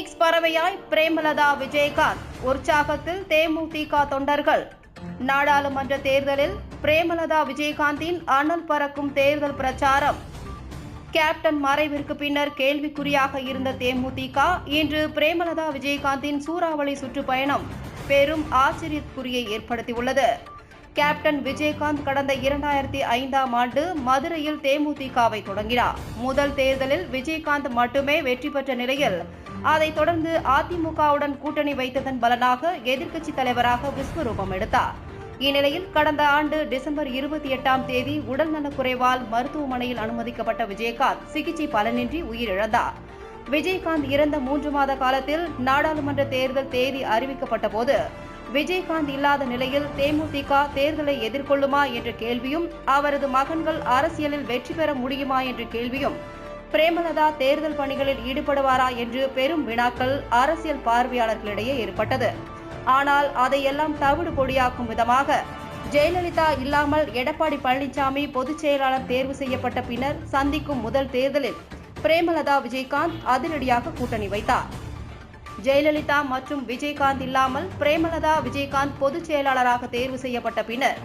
Phoenix பறவையாய் பிரேமலதா விஜயகாந்த். உற்சாகத்தில் தேமுதிக தொண்டர்கள். நாடாளுமன்ற தேர்தலில் பிரேமலதா விஜயகாந்தின் அனல் பறக்கும் தேர்தல் பிரச்சாரம். கேப்டன் மறைவிற்கு பின்னர் கேள்விக்குறியாக இருந்த தேமுதிக இன்று பிரேமலதா விஜயகாந்தின் சூறாவளி சுற்றுப்பயணம் பெரும் ஆச்சரியக்குறியை ஏற்படுத்தியுள்ளது. கேப்டன் விஜயகாந்த் கடந்த இரண்டாயிரத்தி ஐந்தாம் ஆண்டு மதுரையில் தேமுதிகவை தொடங்கினார். முதல் தேர்தலில் விஜயகாந்த் மட்டுமே வெற்றி பெற்ற நிலையில் அதைத் தொடர்ந்து அதிமுகவுடன் கூட்டணி வைத்ததன் பலனாக எதிர்க்கட்சித் தலைவராக விஸ்வரூபம் எடுத்தார். இந்நிலையில் கடந்த ஆண்டு டிசம்பர் இருபத்தி எட்டாம் தேதி உடல்நலக்குறைவால் மருத்துவமனையில் அனுமதிக்கப்பட்ட விஜயகாந்த் சிகிச்சை பலனின்றி உயிரிழந்தார். விஜயகாந்த் இறந்த மூன்று மாத காலத்தில் நாடாளுமன்ற தேர்தல் தேதி அறிவிக்கப்பட்ட போது விஜயகாந்த் இல்லாத நிலையில் தேமுதிக தேர்தலை எதிர்கொள்ளுமா என்ற கேள்வியும் அவரது மகன்கள் அரசியலில் வெற்றி பெற முடியுமா என்ற கேள்வியும் பிரேமலதா தேர்தல் பணிகளில் ஈடுபடுவாரா என்று பெரும் வினாக்கள் அரசியல் பார்வையாளர்களிடையே ஏற்பட்டது. ஆனால் அதையெல்லாம் தவிடு பொடியாக்கும் விதமாக ஜெயலலிதா இல்லாமல் எடப்பாடி பழனிசாமி பொதுச் செயலாளர் தேர்வு செய்யப்பட்ட பின்னர் சந்திக்கும் முதல் தேர்தலில் பிரேமலதா விஜயகாந்த் அதிரடியாக கூட்டணி வைத்தார். ஜெயலலிதா மற்றும் விஜயகாந்த் இல்லாமல் பிரேமலதா விஜயகாந்த் பொதுச் செயலாளராக தேர்வு செய்யப்பட்ட பின்னர்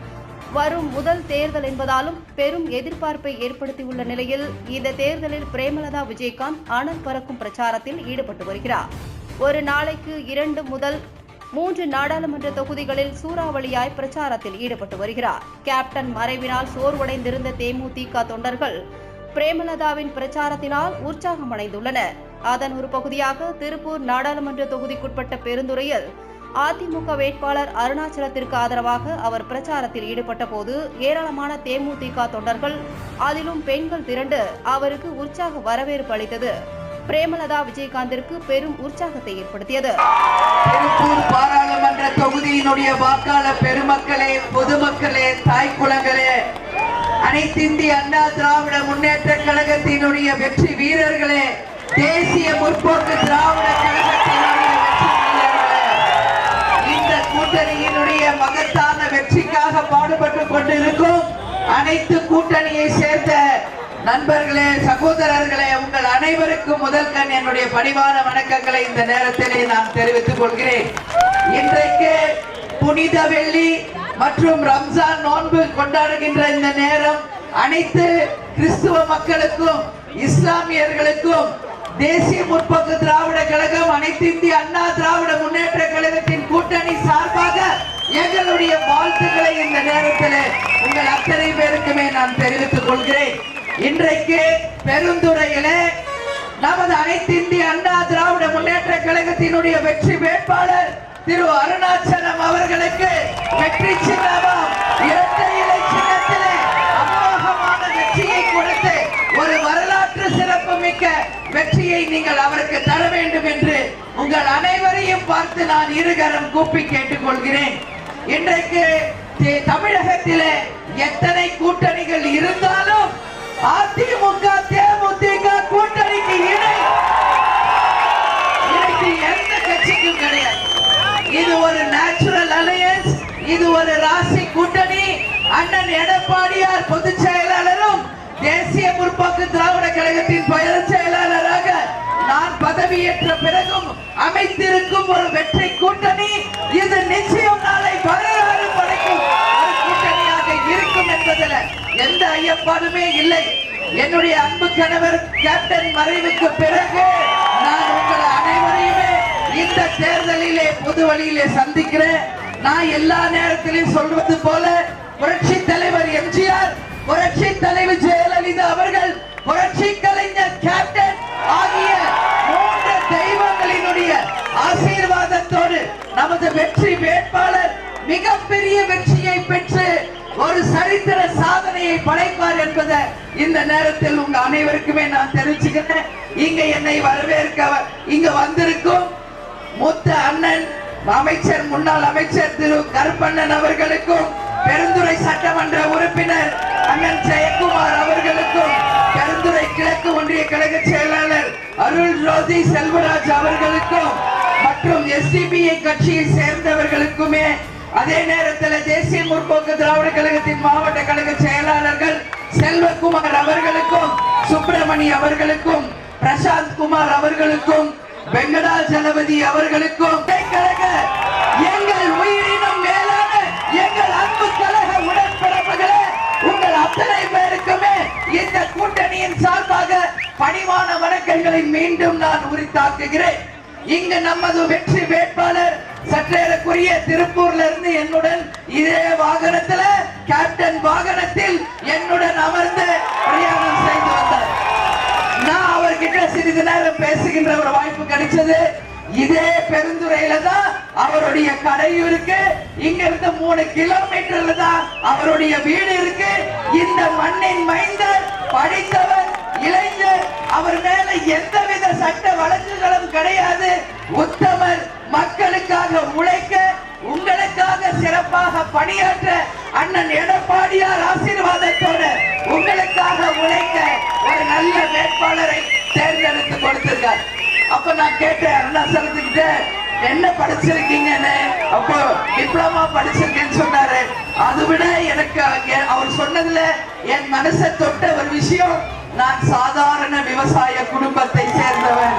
வரும் முதல் தேர்தல் என்பதாலும் பெரும் எதிர்பார்ப்பை ஏற்படுத்தியுள்ள நிலையில் இந்த தேர்தலில் பிரேமலதா விஜயகாந்த் அனல் பறக்கும் பிரச்சாரத்தில் ஈடுபட்டு வருகிறார். ஒரு நாளைக்கு இரண்டு முதல் மூன்று நாடாளுமன்ற தொகுதிகளில் சூறாவளியாய் பிரச்சாரத்தில் ஈடுபட்டு வருகிறார். கேப்டன் மறைவினால் சோர்வடைந்திருந்த தேமுதிக தொண்டர்கள் பிரேமலதாவின் பிரச்சாரத்தினால் உற்சாகமடைந்துள்ளனர். அதன் ஒரு பகுதியாக திருப்பூர் நாடாளுமன்ற தொகுதிக்குட்பட்ட பெருந்துறையில் அதிமுக வேட்பாளர் அருணாச்சலத்திற்கு ஆதரவாக அவர் பிரச்சாரத்தில் ஈடுபட்ட போது ஏராளமான தேமுதிக தொண்டர்கள் அதிலும் பெண்கள் திரண்டு அவருக்கு உற்சாக வரவேற்பு அளித்தது. பிரேமலதா விஜயகாந்திற்கு பெரும் உற்சாகத்தை ஏற்படுத்தியது. திருப்பூர் பாராளுமன்ற தொகுதியினுடைய வாக்காளர் பெருமக்களே பொதுமக்களே தாய் குலங்களே அனைத்திந்திய அண்ணா திராவிட முன்னேற்ற கழகத்தினுடைய வெற்றி வீரர்களே தேசிய முற்போக்கு திராவிட கழகத்தினுடைய இந்த கூட்டணியினுடைய மகத்தான வெற்றிக்காக பாடுபட்டு கொண்டிருக்கும் அனைத்து கூட்டணியை சேர்ந்த நண்பர்களே சகோதரர்களே உங்கள் அனைவருக்கும் முதல் கண் என்னுடைய பணிவான வணக்கங்களை இந்த நேரத்திலே நான் தெரிவித்துக் கொள்கிறேன். இன்றைக்கு புனித வெள்ளி மற்றும் ரம்ஜான் நோன்பு கொண்டாடுகின்ற இந்த நேரம் அனைத்து கிறிஸ்துவ மக்களுக்கும் இஸ்லாமியர்களுக்கும் தேசிய முற்போக்கு திராவிட கழகம் அனைத்து இந்திய அண்ணா திராவிட முன்னேற்ற கழகத்தின் கூட்டணி சார்பாக எங்களுடைய வாழ்த்துக்களை இந்த நேரத்தில் உங்கள் அத்தனை பேருக்குமே நான் தெரிவித்துக் கொள்கிறேன். இன்றைக்கு பெருந்துறையிலே நமது அனைத்து இந்திய அண்ணா திராவிட முன்னேற்ற கழகத்தினுடைய வெற்றி வேட்பாளர் திரு அருணாச்சலம் அவர்களுக்கு வெற்றி சின்னமும் இரட்டை இலை சின்னத்திலே அமோகமான வெற்றியை கொடுத்து ஒரு வரலாற்று சிறப்பு மிக்க வெற்றியை நீங்கள் அவருக்கு தர வேண்டும் என்று உங்கள் அனைவரையும் பார்த்து நான் இருகரம் கூப்பி கேட்டுக்கொள்கிறேன். இன்றைக்கு தமிழகத்தில் தமிழகத்திலே எத்தனை கூட்டணிகள் இருந்தாலும் அதிமுக தேமுதிக கூட்டணிக்கு இணை. இணைக்கு எந்த கட்சிக்கும் கிடையாது. இது ஒரு நேச்சுரல் அலையன்ஸ் இது ஒரு ராசி கூட்டணி. அண்ணன் எடப்பாடியார் பொதுச் செயலாளரும் தேசிய முற்போக்கு திராவிட கழகத்தின் பயிற்சி வைத்திருக்கும் ஒரு வெற்றி கூட்டணி இது நிச்சயம் நாளை வரலாறு படைக்கும் ஒரு கூட்டணியாக இருக்கும் என்பதில் எந்த ஐயப்பாடுமே இல்லை. என்னுடைய அன்பு கணவர் கேப்டன் மறைவுக்கு பிறகு நான் உங்கள் அனைவரையுமே இந்த தேர்தலிலே பொது வழியிலே சந்திக்கிறேன். நான் எல்லா நேரத்திலையும் சொல்வது போல புரட்சி தலைவர் எம்ஜிஆர் புரட்சி தலைவர் ஜெயலலிதா அவர்கள் புரட்சி கலைஞர் கேப்டன் ஆகிய மூன்று தெய்வங்களினுடைய ஆசீர்வாதத்தோடு நமது வெற்றி வேட்பாளர் மிகப்பெரிய வெற்றியை பெற்று ஒரு சரித்திர சாதனையை படைப்பார் என்பதை இந்த நேரத்தில் உங்க அனைவருக்குமே நான் தெரிஞ்சுக்கிறேன் இங்க என்னை வரவேற்க இங்க வந்திருக்கும் மூத்த அண்ணன் அமைச்சர் முன்னாள் அமைச்சர் திரு கருப்பண்ணன் அவர்களுக்கும் பெருந்துறை சட்டமன்ற உறுப்பினர் அண்ணன் ஜெயக்குமார் அவர்களுக்கும் பெருந்துறை கிழக்கு ஒன்றிய கழக செயலாளர் அருள் ரோதி செல்வராஜ் அவர்களுக்கும் மற்றும் எஸ்டிபிஐ கட்சியை சேர்ந்தவர்களுக்குமே அதே நேரத்தில் தேசிய முற்போக்கு திராவிட கழகத்தின் மாவட்ட கழக செயலாளர்கள் செல்வகுமார் அவர்களுக்கும் சுப்பிரமணி அவர்களுக்கும் பிரசாந்த் குமார் அவர்களுக்கும் வெங்கடாச்சலபதி அவர்களுக்கும் எங்கள் உயிரினும் மேலான எங்கள் அன்பு கழக உடன்பிறப்புகளே உங்கள் அத்தனை பேருக்குமே இந்த கூட்டணியின் சார்பாக பணிவான வணக்கங்களை மீண்டும் நான் உரித்தாக்குகிறேன். இங்கு நமது வெற்றி வேட்பாளர் சற்றேறக்குரிய திருப்பூர்ல இருந்து என்னுடன் இதே வாகனத்துல கேப்டன் வாகனத்தில் என்னுடன் அமர்ந்து பிரயாணம் செய்து வந்தார். நான் அவர்கிட்ட சிறிது நேரம் பேசுகின்ற ஒரு வாய்ப்பு கிடைச்சது. இதே பெருந்துறையில தான் அவருடைய கடையும் இருக்கு. இங்க இருந்து மூணு கிலோமீட்டர்ல தான் அவருடைய வீடு இருக்கு. இந்த மண்ணின் மைந்தர் படித்தவர் இளைஞர் அவர் மேல எந்தவித சட்ட வழக்குகளும் கிடையாது. உத்தமர் மக்களுக்காக உழைக்க உங்களுக்காக சிறப்பாக பணியாற்ற அண்ணன் எடப்பாடியார் ஆசீர்வாதத்தோடு உங்களுக்காக உழைக்க ஒரு நல்ல வேட்பாளரை தேர்ந்தெடுத்து கொடுத்திருக்கார். அப்ப நான் கேட்டேன் அருணாசலத்துக்கிட்ட என்ன படிச்சிருக்கீங்கன்னு? அப்போ டிப்ளமா படிச்சிருக்கேன்னு சொன்னாரு. அதை விட எனக்கு அவர் சொன்னதுல என் மனசை தொட்ட ஒரு விஷயம் நான் சாதாரண விவசாய குடும்பத்தை சேர்ந்தவன்.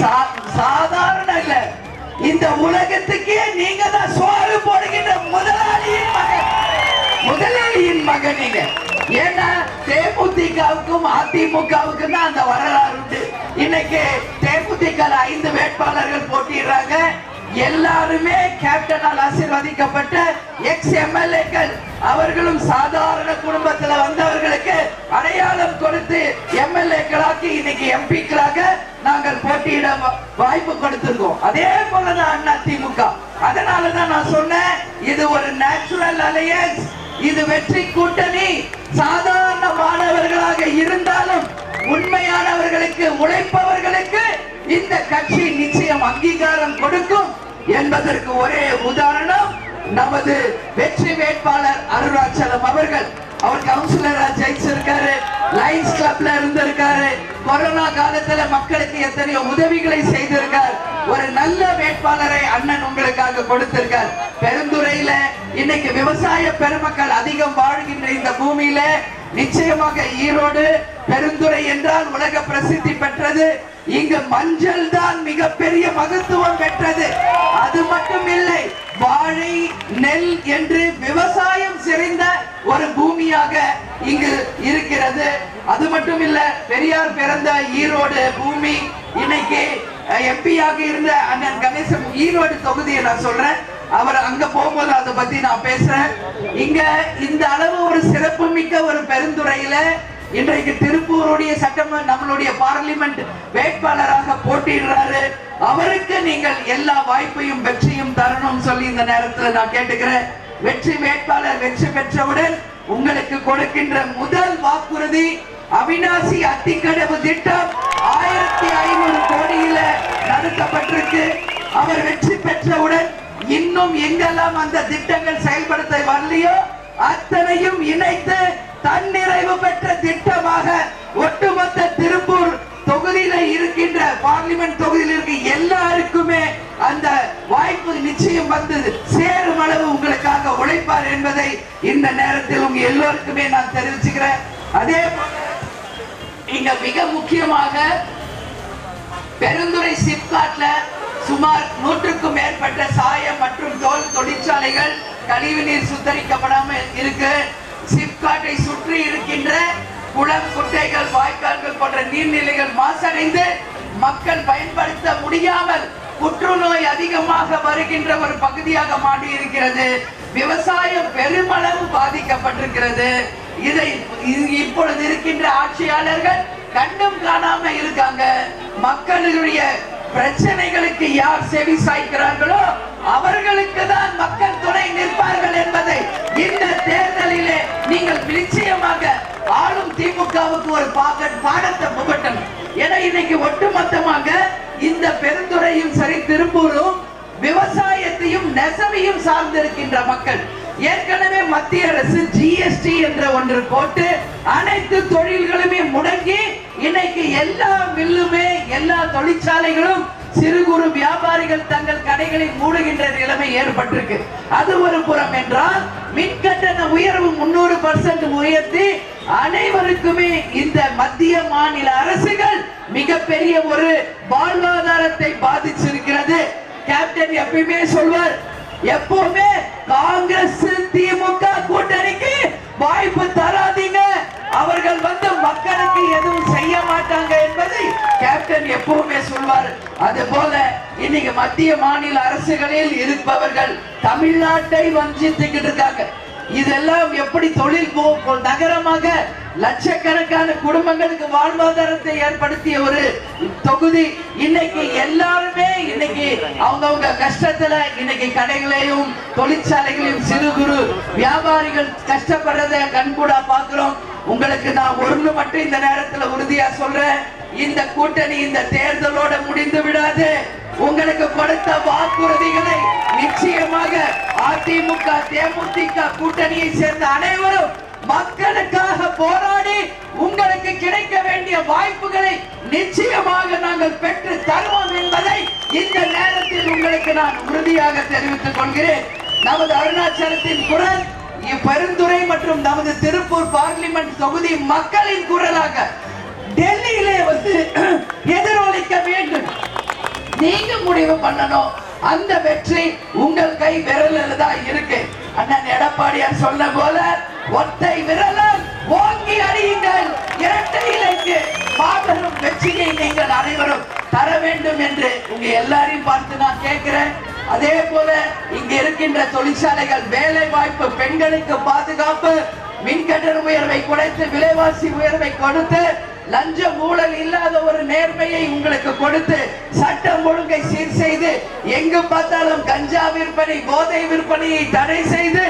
சா- சாதாரண இல்ல. இந்த உலகத்துக்கே நீங்க தான் சோறு போடுகின்ற முதலாளியின் மகன். முதலாளியின் மகன் நீங்க. ஏன்னா தேமுதிகவுக்கும் அதிமுகவுக்கும் தான் அந்த வரலாறு உண்டு. இன்னைக்கு தேமுதிக ஐந்து வேட்பாளர்கள் போட்டிடுறாங்க எல்லாருமே கேப்டனால் ஆசீர்வதிக்கப்பட்ட எக்ஸ் எம்எல்ஏக்கள் அவர்களும் சாதாரண குடும்பத்துல வந்தவர்களுக்கு அடையாளம் கொடுத்து எம்எல்ஏக்களாக்கி இன்னைக்கு எம்பிக்களாக நாங்கள் போட்டியிட வாய்ப்பு கொடுத்திருக்கோம். அதே போலதான் அண்ணா திமுக. அதனாலதான் நான் சொன்னேன் இது ஒரு நேச்சுரல் அலையன்ஸ் இது வெற்றி கூட்டணி. சாதாரண மாணவர்களாக இருந்தாலும் உண்மையானவர்களுக்கு உழைப்பவர்களுக்கு இந்த கட்சி நிச்சயம் அங்கீகாரம் கொடுக்கும். என்பதற்கு ஒரே உதாரணம் நமது வெற்றி வேட்பாளர் அருணாச்சலம் அவர்கள். அவர் கவுன்சிலரா ஜெயிச்சிருக்காரு லைன்ஸ் கிளப்ல இருந்திருக்காரு. கொரோனா காலத்துல மக்களுக்கு எத்தனையோ உதவிகளை செய்திருக்கார். ஒரு நல்ல வேட்பாளரை அண்ணன் உங்களுக்காக கொடுத்திருக்கார். பெருந்துறையில இன்னைக்கு விவசாய பெருமக்கள் அதிகம் வாழ்கின்ற இந்த பூமியில நிச்சயமாக ஈரோடு பெருந்துறை என்றால் உலக பிரசித்தி பெற்றது. இங்கு மஞ்சள் தான் மிகப்பெரிய மகத்துவம் பெற்றது. அது மட்டும் இல்லை வாழை நெல் என்று விவசாயம் சிறைந்த ஒரு பூமியாக இங்கு இருக்கிறது. அது மட்டும் இல்ல பெரியார் பிறந்த ஈரோடு பூமி இன்னைக்கு எம்பியாக இருந்த அண்ணன் கணேசன் ஈரோடு தொகுதியை நான் சொல்றேன். அவர் அங்க போகும்போது அதை பத்தி நான் பேசுறேன். இங்க இந்த அளவு ஒரு சிறப்பு மிக்க ஒரு பெருந்துறையில இன்றைக்கு திருப்பூருடைய சட்டமன்ற நம்மளுடைய பார்லிமெண்ட் வேட்பாளராக போட்டியிடுறாரு. அவருக்கு நீங்கள் எல்லா வாய்ப்பையும் வெற்றியும் தரணும் சொல்லி இந்த நேரத்தில் நான் கேட்டுக்கிறேன். வெற்றி வேட்பாளர் வெற்றி பெற்றவுடன் உங்களுக்கு கொடுக்கின்ற முதல் வாக்குறுதி அவினாசி அத்திக்கடவு திட்டம் ஆயிரத்தி ஐநூறு கோடியில நடத்தப்பட்டிருக்கு. அவர் வெற்றி பெற்றவுடன் இன்னும் எங்கெல்லாம் அந்த திட்டங்கள் செயல்படுத்த வரலையோ அத்தனையும் இணைத்து தன்னிறைவு பெற்ற திட்டமாக ஒட்டுமொத்த திருப்பூர் தொகுதியில இருக்கின்ற பார்லிமெண்ட் தொகுதியில் இருக்க எல்லாருக்குமே அந்த வாய்ப்பு நிச்சயம் வந்து சேரும் அளவு உங்களுக்காக உழைப்பார் என்பதை இந்த நேரத்தில் உங்க எல்லோருக்குமே நான் தெரிவிச்சுக்கிறேன். அதே போல இங்க மிக முக்கியமாக பெருந்துறை சிப்காட்ல சுமார் நூற்றுக்கும் மேற்பட்ட சாயம் மற்றும் தோல் தொழிற்சாலைகள் கழிவுநீர் சுத்தரிக்கப்படாமல் இருக்கு. சிப்காட்டை சுற்றி இருக்கின்ற குளம் குட்டைகள் வாய்க்கால்கள் போன்ற நீர்நிலைகள் மாசடைந்து மக்கள் பயன்படுத்த முடியாமல் புற்றுநோய் அதிகமாக வருகின்ற ஒரு பகுதியாக மாறி இருக்கிறது விவசாயம் பெருமளவு பாதிக்கப்பட்டிருக்கிறது. இதை இப்பொழுது இருக்கின்ற ஆட்சியாளர்கள் கண்டும் காணாம இருக்காங்க. மக்களுடைய பிரச்சனைகளுக்கு யார் செவி சாய்க்கிறார்களோ அவர்களுக்கு தான் மக்கள் துணை நிற்பார்கள் என்பதை இந்த தேர்தலிலே நீங்கள் நிச்சயமாக ஆளும் திமுகவுக்கு ஒரு பாக- பாடத்தை புகட்டணும். ஏன்னா இன்னைக்கு ஒட்டுமொத்தமாக இந்த பெருந்துறையும் சரி திருப்பூரும் விவசாயத்தையும் நெசவையும் சார்ந்திருக்கின்ற மக்கள். ஏற்கனவே மத்திய அரசு ஜிஎஸ்டி என்ற ஒன்று போட்டு அனைத்து தொழில்களுமே முடங்கி இன்னைக்கு எல்லா மில்லுமே எல்லா தொழிற்சாலைகளும் சிறு குறு வியாபாரிகள் தங்கள் கடைகளை மூடுகின்ற நிலைமை ஏற்பட்டிருக்கு. அது ஒரு புறம் என்றால் மின் கட்டண உயர்வு முன்னூறு பர்சன்ட் உயர்த்தி அனைவருக்குமே இந்த மத்திய மாநில அரசுகள் மிகப்பெரிய ஒரு வாழ்வாதாரத்தை பாதிச்சிருக்கிறது. கேப்டன் எப்பயுமே சொல்வார் எப்பவுமே காங்கிரஸ் திமுக கூட்டணிக்கு வாய்ப்பு தராதீங்க. அவர்கள் வந்து மக்களுக்கு எதுவும் செய்ய மாட்டாங்க என்பதை கேப்டன் எப்பவுமே சொல்வார். அது போல இன்னைக்கு மத்திய மாநில அரசுகளில் இருப்பவர்கள் தமிழ்நாட்டை வஞ்சித்துக்கிட்டு இருக்காங்க. இதெல்லாம் எப்படி தொழில் போ- நகரமாக லட்சக்கணக்கான குடும்பங்களுக்கு வாழ்வாதாரத்தை ஏற்படுத்திய ஒரு தொகுதி. இன்னைக்கு எல்லாருமே இன்னைக்கு அவங்கவுங்க கஷ்டத்துல இன்னைக்கு கடைகளையும் தொழிற்சாலைகளையும் சிறு குறு வியாபாரிகள் கஷ்டப்படுறத கண்கூடா பாக்குறோம் உங்களுக்கு நான் ஒண்ணு மட்டும் இந்த நேரத்துல உறுதியா சொல்றேன். இந்த கூட்டணி இந்த தேர்தலோட முடிந்து விடாது. உங்களுக்கு கொடுத்த வாக்குறுதிகளை நிச்சயமாக அதிமுக தேமுதிக கூட்டணியை சேர்ந்த அனைவரும் மக்களுக்காக போராடி உங்களுக்கு கிடைக்க வேண்டிய வாய்ப்புகளை நிச்சயமாக நாங்கள் பெற்று தருவோம் என்பதை இந்த நேரத்தில் உங்களுக்கு நான் உறுதியாக தெரிவித்துக் கொள்கிறேன். நமது அருணாச்சலத்தின் குரல் பெருந்துறை மற்றும் நமது திருப்பூர் பார்லிமெண்ட் தொகுதி மக்களின் குரலாக டெல்லியிலே வந்து எதிரொலிக்க வேண்டும். நீங்க முடிவு பண்ணணும். அந்த வெற்றி உங்கள் கை விரலில் தான் இருக்கு. அண்ணன் எடப்பாடியார் சொன்ன போல ஒற்றை விரலால் ஓங்கி அறியுங்கள் இரட்டை இலைக்கு மாபெரும் வெற்றியை நீங்கள் அனைவரும் தர வேண்டும் என்று உங்க எல்லாரையும் பார்த்து நான் கேட்கிறேன். அதே போல இங்க இருக்கின்ற தொழிற்சாலைகள் வேலை வாய்ப்பு பெண்களுக்கு பாதுகாப்பு மின்கட்டண உயர்வை குறைத்து விலைவாசி உயர்வை கொடுத்து லஞ்ச ஊழல் இல்லாத ஒரு நேர்மையை உங்களுக்கு கொடுத்து சட்டம் ஒழுங்கை சீர் செய்து எங்கு பார்த்தாலும் கஞ்சா விற்பனை போதை விற்பனையை தடை செய்து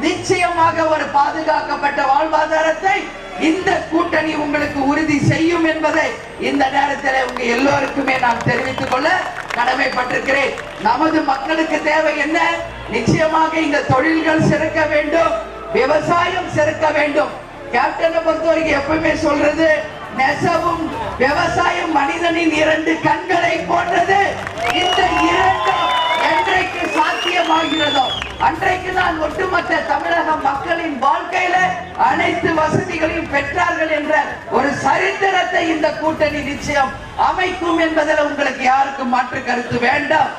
நிச்சயமாக ஒரு பாதுகாக்கப்பட்ட வாழ்வாதாரத்தை இந்த கூட்டணி உங்களுக்கு உறுதி செய்யும் என்பதை இந்த நேரத்தில் உங்க எல்லோருக்குமே நான் தெரிவித்துக் கொள்ள கடமைப்பட்டிருக்கிறேன். நமது மக்களுக்கு தேவை என்ன? நிச்சயமாக இந்த தொழில்கள் சிறக்க வேண்டும் விவசாயம் சிறக்க வேண்டும். கேப்டனை பொறுத்த வரைக்கும் எப்பவுமே சொல்றது நெசவும் விவசாயம் மனிதனின் இரண்டு கண்களை போன்றது. இந்த இரண்டும் என்றைக்கு சாத்தியமாகிறதோ அன்றைக்கு தான் ஒட்டுமொத்த தமிழக மக்களின் வாழ்க்கையில அனைத்து வசதிகளையும் பெற்றார்கள் என்ற ஒரு சரித்திரத்தை இந்த கூட்டணி நிச்சயம் அமைக்கும் என்பதில் உங்களுக்கு யாருக்கும் மாற்று கருத்து வேண்டாம்.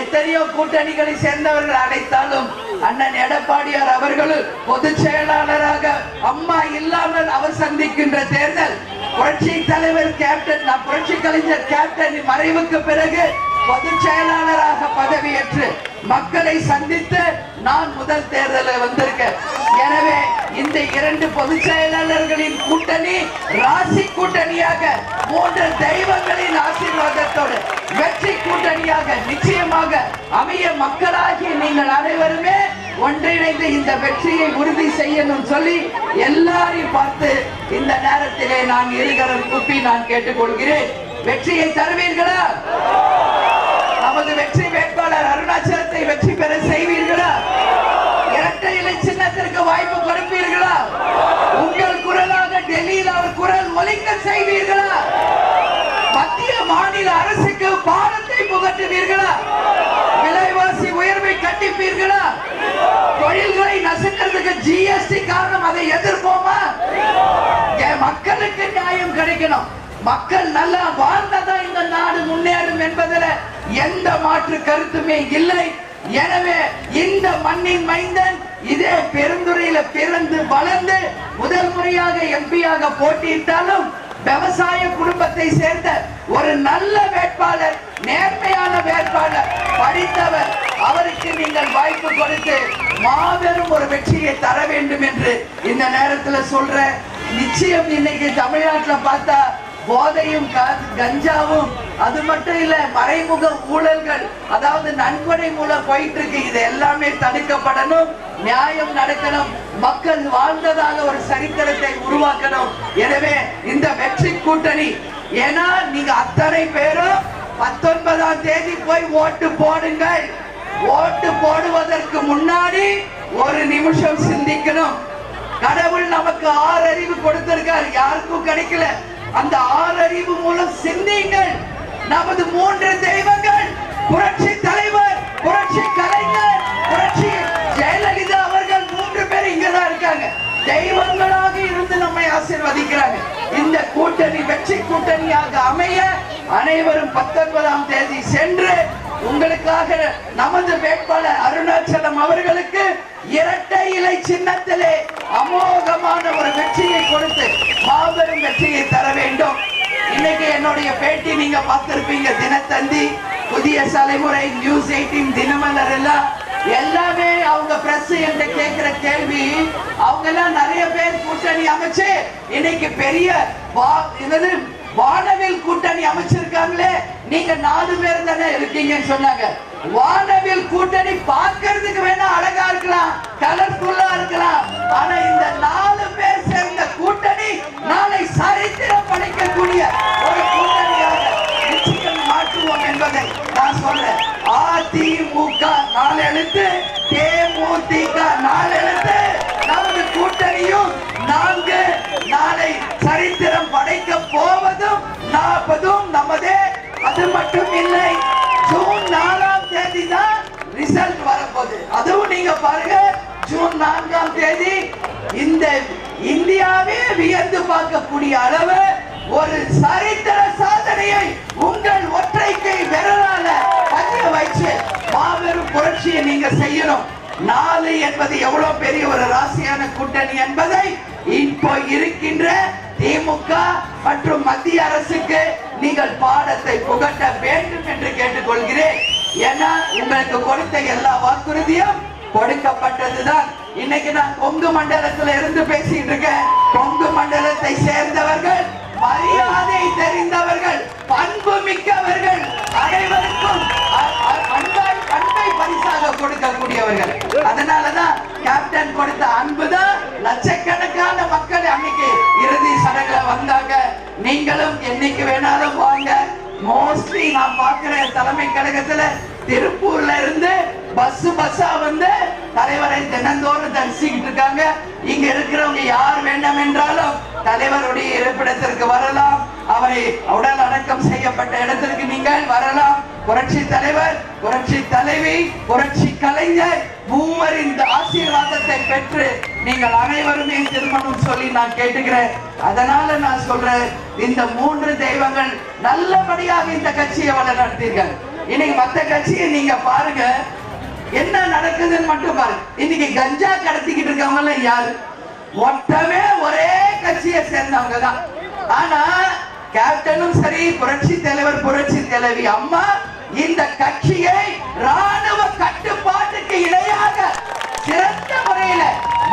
எத்தனையோ கூட்டணிகளை சேர்ந்தவர்கள் அழைத்தாலும் அண்ணன் எடப்பாடியார் அவர்களும் பொதுச் செயலாளராக அம்மா இல்லாமல் அவர் சந்திக்கின்ற தேர்தல் புரட்சி தலைவர் கேப்டன் நான் புரட்சி கலைஞர் கேப்டன் மறைவுக்கு பிறகு பொதுச் செயலாளராக பதவியேற்று மக்களை சந்தித்து நான் முதல் தேர்தலில் வந்திருக்கேன். எனவே இந்த இரண்டு பொதுச் செயலாளர்களின் கூட்டணி ராசி கூட்டணியாக மூன்று தெய்வங்களின் ஆசீர்வாதத்தோடு வெற்றி கூட்டணியாக நிச்சயமாக அமைய மக்களாகி நீங்கள் அனைவருமே ஒன்றிணைந்து இந்த வெற்றியை உறுதி செய்யணும் சொல்லி எல்லாரையும் பார்த்து இந்த நேரத்திலே நான் இருகரம் கூப்பி நான் கேட்டுக்கொள்கிறேன். வெற்றியை தருவீர்களா? நமது வெற்றி வேட்பாளர் அருணாச்சலத்தை வெற்றி பெற செய்வீர்களா? இரட்டை இலை சின்னத்திற்கு வாய்ப்பு கொடுப்பீர்களா? உங்கள் குரலாக டெல்லியில் அவர் குரல் ஒலிக்க செய்வீர்களா? மத்திய மாநில அரசுக்கு பாரத்தை புகட்டுவீர்களா? விலைவாசி உயர்வை கண்டிப்பீர்களா? தொழில்களை நசுக்கிறதுக்கு ஜிஎஸ்டி காரணம் அதை எதிர்ப்போமா? என் மக்களுக்கு நியாயம் கிடைக்கணும். மக்கள் நல்லா வாழ்ந்ததான் இந்த நாடு முன்னேறும் என்பதில் எந்த மாற்று கருத்துமே இல்லை. எனவே இந்த மண்ணின் மைந்தன் இதே பெருந்துறையில பிறந்து வளர்ந்து முதல் முறையாக எம்பியாக போட்டியிட்டாலும் விவசாய குடும்பத்தை சேர்ந்த ஒரு நல்ல வேட்பாளர் நேர்மையான வேட்பாளர் படித்தவர் அவருக்கு நீங்கள் வாய்ப்பு கொடுத்து மாபெரும் ஒரு வெற்றியை தர வேண்டும் என்று இந்த நேரத்துல சொல்றேன் நிச்சயம் இன்னைக்கு தமிழ்நாட்டுல பார்த்தா போதையும் க- கஞ்சாவும் அது மட்டும் இல்ல மறைமுக ஊழல்கள் அதாவது நன்கொடை மூலம் போயிட்டு இருக்கு இது எல்லாமே தடுக்கப்படணும் நியாயம் நடக்கணும் மக்கள் வாழ்ந்ததாக ஒரு சரித்திரத்தை உருவாக்கணும். எனவே இந்த வெற்றி கூட்டணி ஏன்னா நீங்க அத்தனை பேரும் பத்தொன்பதாம் தேதி போய் ஓட்டு போடுங்கள். ஓட்டு போடுவதற்கு முன்னாடி ஒரு நிமிஷம் சிந்திக்கணும். கடவுள் நமக்கு ஆறு அறிவு கொடுத்திருக்கார். யாருக்கும் கிடைக்கல. அந்த ஆறு அறிவு மூலம் சிந்தியுங்கள். நமது மூன்று தெய்வங்கள் புரட்சி தலைவர் புரட்சி கலைஞர் புரட்சி ஜெயலலிதா அவர்கள் மூன்று பேர் இங்கதான் இருக்காங்க. தெய்வங்களாக இருந்து நம்மை ஆசிர்வதிக்கிறாங்க. இந்த கூட்டணி வெற்றி கூட்டணியாக அமைய அனைவரும் பத்தொன்பதாம் தேதி சென்று உங்களுக்காக நமது வேட்பாளர் அருணாச்சலம் அவர்களுக்கு இரட்டை இலை சின்னத்திலே அமோகமான ஒரு வெற்றியை கொடுத்து மாபெரும் வெற்றியை தர வேண்டும். இன்னைக்கு என்னுடைய பேட்டி நீங்க பார்த்திருப்பீங்க தினத்தந்தி புதிய தலைமுறை நியூஸ் எயிட்டீன் தினமலர் எல்லாம். எல்லாமே அவங்க பிரஸ் என்று கேட்கிற கேள்வி அவங்க எல்லாம் நிறைய பேர் கூட்டணி அமைச்சு இன்னைக்கு பெரிய வா- என்னது வானவில் கூட்டணி அமைச்சிருக்காங்களே நீங்க நாலு பேர் தானே இருக்கீங்கன்னு சொன்னாங்க. வானவில் கூட்டணி பார்க்கறதுக்கு வேணா அழகா இருக்கலாம் கலர்ஃபுல்லா இருக்கலாம். ஆனா இந்த நாலு பேர் சேர்ந்த கூட்டணி நாளை சரித்திரம் படைக்கக்கூடிய ஒரு கூட்டணியாக நிச்சயம் மாற்றுவோம் என்பதை நான் சொல்றேன். அதிமுக நாலு எழுத்து தேமுதிக நாலு எழுத்து நமது கூட்டணியும் நான்கு நாளை சரித்திரம் படைக்க போவதும் நாற்பதும் நமதே. அது மட்டும் இல்லை ஜூன் நாலாம் தேதி தான் ரிசல்ட் வரப்போகுது. அதுவும் நீங்க பாருங்க ஜூன் நான்காம் தேதி இந்த இந்தியாவே வியந்து பார்க்கக்கூடிய அளவு ஒரு சரித்திர சாதனையை உங்கள் ஒற்றை கை விரலால பதிய வச்சு மாபெரும் புரட்சியை நீங்க செய்யணும். நாலு என்பது எவ்வளவு பெரிய ஒரு ராசியான கூட்டணி என்பதை இப்போ இருக்கின்ற திமுக மற்றும் மத்திய அரசுக்கு நீங்கள் பாடத்தை புகட்ட வேண்டும் என்று கேட்டுக்கொள்கிறேன். ஏன்னா உங்களுக்கு கொடுத்த எல்லா வாக்குறுதியும் கொடுக்கப்பட்டதுதான். இன்னைக்கு நான் கொங்கு மண்டலத்துல இருந்து பேசிட்டு இருக்கேன். கொங்கு மண்டலத்தை சேர்ந்தவர்கள் மரியாதை தெரிந்தவர்கள் பண்பு மிக்கவர்கள் அனைவருக்கும் அன்பை பரிசாக கொடுக்கக்கூடியவர்கள். அதனாலதான் கேப்டன் கொடுத்த அன்புதான் லட்சக்கணக்கான நீங்களும் என்னைக்கு வேணாலும் வாங்க. மோஸ்ட்லி நான் பாக்குற தலைமை கழகத்துல திருப்பூர்ல இருந்து பஸ் பஸ்ஸா வந்து தலைவரை தினந்தோறும் தரிசிக்கிட்டு இருக்காங்க. இங்க இருக்கிறவங்க யார் வேண்டும் என்றாலும் தலைவருடைய இருப்பிடத்திற்கு வரலாம். அவரை உடல் அடக்கம் செய்யப்பட்ட இடத்திற்கு நீங்கள் வரலாம். புரட்சி தலைவர் புரட்சி தலைவி புரட்சி கலைஞர் மூவரின் ஆசீர்வாதத்தை பெற்று நீங்கள் அனைவருமே திருமணம் சொல்லி நான் கேட்டுக்கிறேன். அதனால நான் சொல்றேன் இந்த மூன்று தெய்வங்கள் நல்லபடியாக இந்த கட்சியை வழிநடத்தீர்கள் இன்னைக்கு மத்த கட்சியை நீங்க பாருங்க என்ன நடக்குதுன்னு மட்டும் பாருங்க. இன்னைக்கு கஞ்சா கடத்திக்கிட்டு இருக்கவங்க யாரு? மொத்தமே ஒரே கட்சியை சேர்ந்தவங்க தான். ஆனா கேப்டனும் சரி புரட்சி தலைவர் புரட்சி தலைவி அம்மா இந்த கட்சியை ராணுவ கட்டுப்பாட்டுக்கு இணையாக சிறந்த முறையில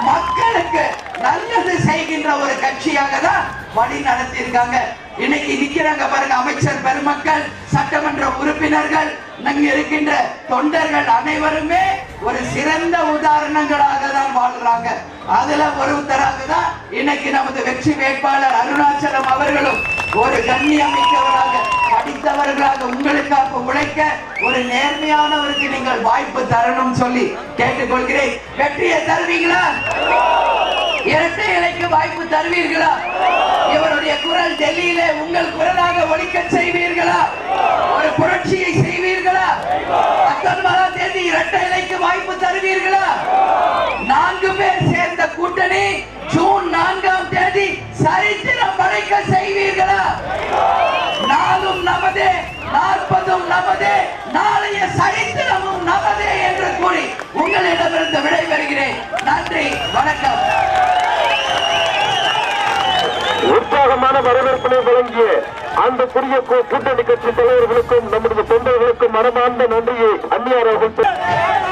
மக்களுக்கு நல்லது செய்கின்ற ஒரு கட்சியாக தான் வழி நடத்தி இருக்காங்க இன்னைக்கு நிக்கிறாங்க பாருங்க அமைச்சர் பெருமக்கள் சட்டமன்ற உறுப்பினர்கள் நங்க இருக்கின்ற தொண்டர்கள் அனைவருமே ஒரு சிறந்த உதாரணங்களாக தான் வாழ்றாங்க. அதுல ஒருத்தராக தான் இன்னைக்கு நமது வெற்றி வேட்பாளர் அருணாச்சலம் அவர்களும் ஒரு கண்ணியமிக்கவராக படித்தவர்களாக உங்களுக்காக உழைக்க ஒரு நேர்மையானவருக்கு நீங்கள் வாய்ப்பு தரணும் சொல்லி கேட்டுக்கொள்கிறேன். வெற்றியை தருவீங்களா? இரட்டை இலைக்கு வாய்ப்பு தருவீர்களா? இவருடைய குரல் டெல்லியில உங்கள் குரலாக ஒழிக்க செய்வீர்களா? ஒரு புரட்சியை செய்வீர்களா? பத்தொன்பதாம் தேதி இரட்டை இலைக்கு வாய்ப்பு தருவீர்களா? நான்கு பேர் சேர்ந்த கூட்டணி நாற்பதும் நமதே நாளைய சரித்திரமும் நமதே என்று கூறி உங்களிடமிருந்து விடைபெறுகிறேன். நன்றி வணக்கம். உற்சாகமான வரவேற்பினை வழங்கிய அந்த புதிய கூட்டணி கட்சி தலைவர்களுக்கும் நம்முடைய தொண்டர்களுக்கும் மனமார்ந்த நன்றியை அந்நியார் அவர்கள்